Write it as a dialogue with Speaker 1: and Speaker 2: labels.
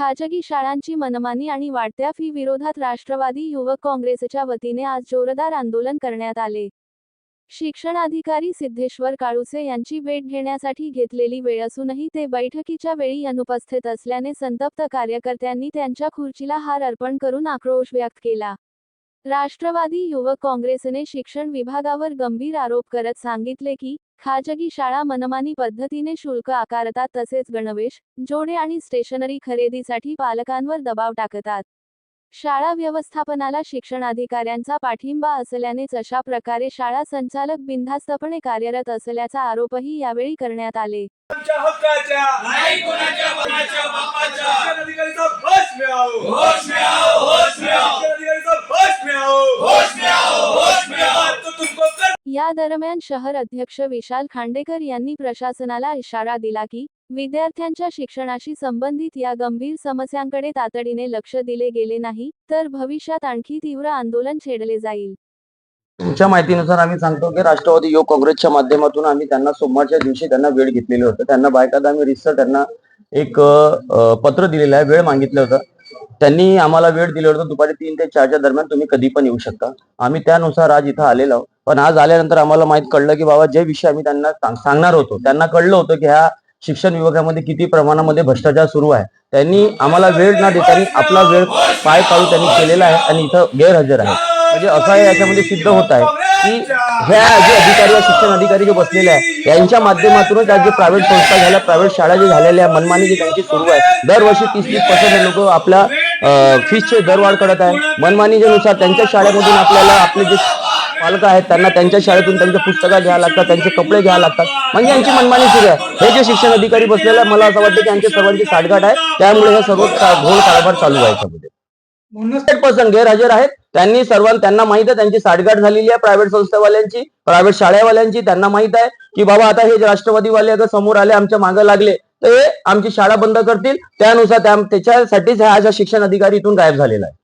Speaker 1: खाजगी शाळांची मनमानी आणि वाढत्या फी विरोधात राष्ट्रवादी युवक काँग्रेसच्या वतीने आज जोरदार आंदोलन करण्यात आले. शिक्षणाधिकारी सिद्धेश्वर काळुसे यांची भेट घेण्यासाठी घेतलेली वेळ असूनही ते बैठकीच्या वेळी अनुपस्थित असल्याने संतप्त कार्यकर्त्यांनी त्यांच्या खुर्चीला हार अर्पण करून आक्रोश व्यक्त केला. राष्ट्रवादी युवक काँग्रेसने शिक्षण विभागावर गंभीर आरोप करत सांगितले की खाजगी शाळा मनमानी पद्धतीने शुल्क आकारतात तसेच गणवेश जोडे आणि स्टेशनरी खरेदीसाठी पालकांवर दबाव टाकतात. शाळा व्यवस्थापनाला शिक्षणाधिकाऱ्यांचा पाठिंबा असल्यानेच अशा प्रकारे शाळा संचालक बिनधास्तपणे कार्यरत असल्याचा आरोपही यावेळी करण्यात आले. या दरम्यान शहर अध्यक्ष विशाल खांडेकर यांनी प्रशासनाला इशारा दिला की विद्यार्थ्यांच्या शिक्षणाशी संबंधित या गंभीर समस्यांकडे तातडीने लक्ष दिले गेले नाही तर भविष्यात आणखी तीव्र आंदोलन छेडले जाईल.
Speaker 2: तुमच्या माहितीनुसार आम्ही सांगतो की राष्ट्रवादी योग काँग्रेसच्या माध्यमातून आम्ही त्यांना सोमवारच्या दिवशी त्यांना वेळ घेतलेली होतं. त्यांना बायकात आम्ही रिसर त्यांना एक पत्र दिलेलं आहे वेळ मागितलं होतं. त्यांनी आम्हाला वेळ दिलं होतं. दुपारी तीन ते चारच्या दरम्यान तुम्ही कधी पण येऊ शकता. आम्ही त्यानुसार आज इथं आलेलो आहोत. पण आज आल्यानंतर आम्हाला माहीत कळलं की बाबा जे विषय आम्ही त्यांना सांग- सांगणार होतो त्यांना कळलं होतं की ह्या शिक्षण विभागामध्ये किती प्रमाणामध्ये भ्रष्टाचार सुरू आहे. त्यांनी आम्हाला वेळ न देतानी आपला वेळ पाय पाळू त्यांनी केलेला आहे आणि इथं गैरहजर आहे. म्हणजे असं याच्यामध्ये सिद्ध होत आहे की ह्या जे अधिकारी शिक्षण अधिकारी जे बसलेले आहे यांच्या माध्यमातूनच आज जे प्रायव्हेट संस्था झाल्या प्रायव्हेट शाळा जे झालेल्या मनमानी जी त्यांची सुरू आहे दरवर्षी तीस तीस पर्सेंट लोक आपल्या फीसचे दरवाढ करत आहे मनमानीनुसार त्यांच्या शाळेमधून आपल्याला आपले जे पालक आहेत त्यांना त्यांच्या शाळेतून त्यांच्या पुस्तकं घ्यावं लागतात त्यांचे कपडे घ्यावं लागतात. म्हणजे यांची मनमानी सुरू आहे. हे जे शिक्षण अधिकारी बसलेले आहे मला असं वाटतं की यांच्या सर्वांची साठगाठ आहे. त्यामुळे हे सर्व का- घोळ कारभार चालू आहे याच्यामध्ये. पर्सेंट गैरहजर आहेत. त्यांनी सर्वांना त्यांना माहीत आहे त्यांची साठगाठ झालेली आहे प्रायव्हेट संस्थावाल्यांची प्रायव्हेट शाळेवाल्यांची त्यांना माहीत आहे की बाबा आता हे राष्ट्रवादीवाले अगर समोर आले आमच्या मागे लागले तर हे आमची शाळा बंद करतील. त्यानुसार त्या- त्याच्यासाठीच हा अशा शिक्षण अधिकारी इथून गायब झालेला आहे.